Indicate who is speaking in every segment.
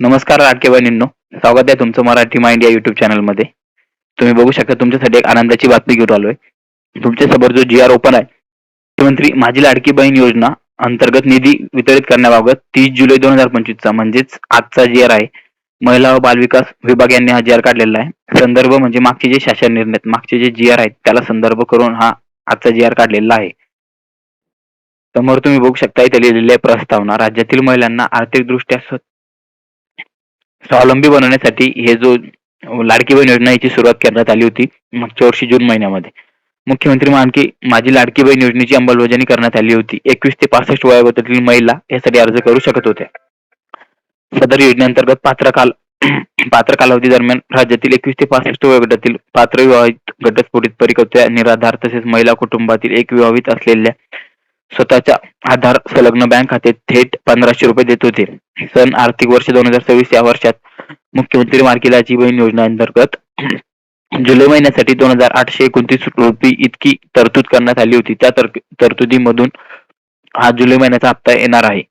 Speaker 1: नमस्कार लाडके बहिणींनो. स्वागत आहे तुमचं मराठी माइंड या युट्यूब चॅनलमध्ये तुम्ही बघू शकता तुमच्यासाठी एक आनंदाची बातमी घेऊन आलोय. तुमच्यासमोर जो जी आर ओपन आहे मुख्यमंत्री माझी लाडकी बहीण योजना अंतर्गत निधी वितरित करण्याबाबत तीस जुलै दोन हजार पंचवीसचा म्हणजेच आजचा जी आर आहे. महिला व बालविकास विभाग यांनी हा जी आर काढलेला आहे. संदर्भ म्हणजे मागचे जे शासन निर्णय मागचे जे जी आर आहेत त्याला संदर्भ करून हा आजचा जी आर काढलेला आहे. समोर तुम्ही बघू शकता इथे लिहिलेली आहे प्रस्तावना. राज्यातील महिलांना आर्थिकदृष्ट्या स्वावलंबी बनवण्यासाठी हे जो लाडकी बहीण योजना याची सुरुवात करण्यात आली होती मागच्या वर्षी जून महिन्यामध्ये. मुख्यमंत्री मानकी माझी लाडकी बहीण योजनेची अंमलबजावणी करण्यात आली होती. एकवीस ते पासष्ट वयोगटातील महिला यासाठी अर्ज करू शकत होत्या. सदर योजनेअंतर्गत पात्र काल पात्र कालावधी दरम्यान राज्यातील एकवीस ते पासष्ट वयोगटातील पात्र विवाहित घटस्फोटित परिकत्या निराधार तसेच महिला कुटुंबातील एक विवाहित असलेल्या स्वतःच्या आधार संलग्न बँक खाते थेट पंधराशे रुपये देत होते. सन आर्थिक वर्ष दोन हजार सव्वीस या वर्षात मुख्यमंत्री मार्केलाची बहीण योजना अंतर्गत जुलै महिन्यासाठी दोन हजार आठशे एकोणतीस रुपये इतकी तरतूद करण्यात आली होती. त्या तरतुदीमधून हा जुलै महिन्याचा हप्ता येणार आहे.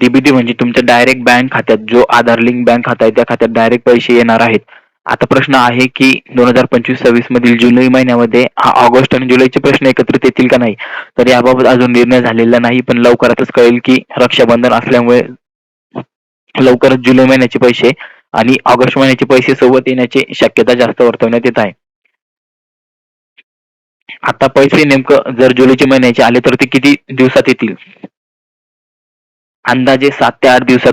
Speaker 1: डीबीटी म्हणजे तुमच्या डायरेक्ट बँक खात्यात जो आधार लिंक बँक खाता आहे त्या खात्यात डायरेक्ट पैसे येणार आहेत. आता प्रश्न आहे की दोन हजार पंचवीस सव्वीस मधील जुलै महिन्यामध्ये हा ऑगस्ट आणि जुलैचे प्रश्न एकत्रित येतील का नाही? तर याबाबत अजून निर्णय झालेला नाही पण लवकरातच कळेल की रक्षाबंधन असल्यामुळे लवकरच जुलै महिन्याचे पैसे आणि ऑगस्ट महिन्याचे पैसे सोबत येण्याची शक्यता जास्त वर्तवण्यात येत आहे. आता पैसे नेमकं जर जुलैच्या महिन्याचे आले तर ते किती दिवसात येतील? अंदाजे सात ते आठ दिवसात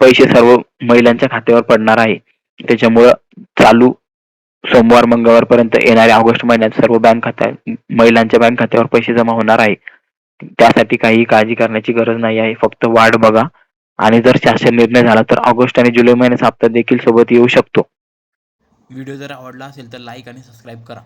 Speaker 1: पैसे सर्व महिलांच्या खात्यावर पडणार आहे. त्याच्यामुळं चालू सोमवार मंगळवार पर्यंत येणाऱ्या ऑगस्ट महिन्यात सर्व बँक खात्या महिलांच्या बँक खात्यावर पैसे जमा होणार आहे. त्यासाठी काही काळजी करण्याची गरज नाही आहे. फक्त वाढ बघा. आणि जर शासन निर्णय झाला तर ऑगस्ट आणि जुलै महिन्याचा हप्ता देखील सोबत येऊ शकतो.
Speaker 2: व्हिडिओ जर आवडला असेल तर लाईक आणि सबस्क्राईब करा.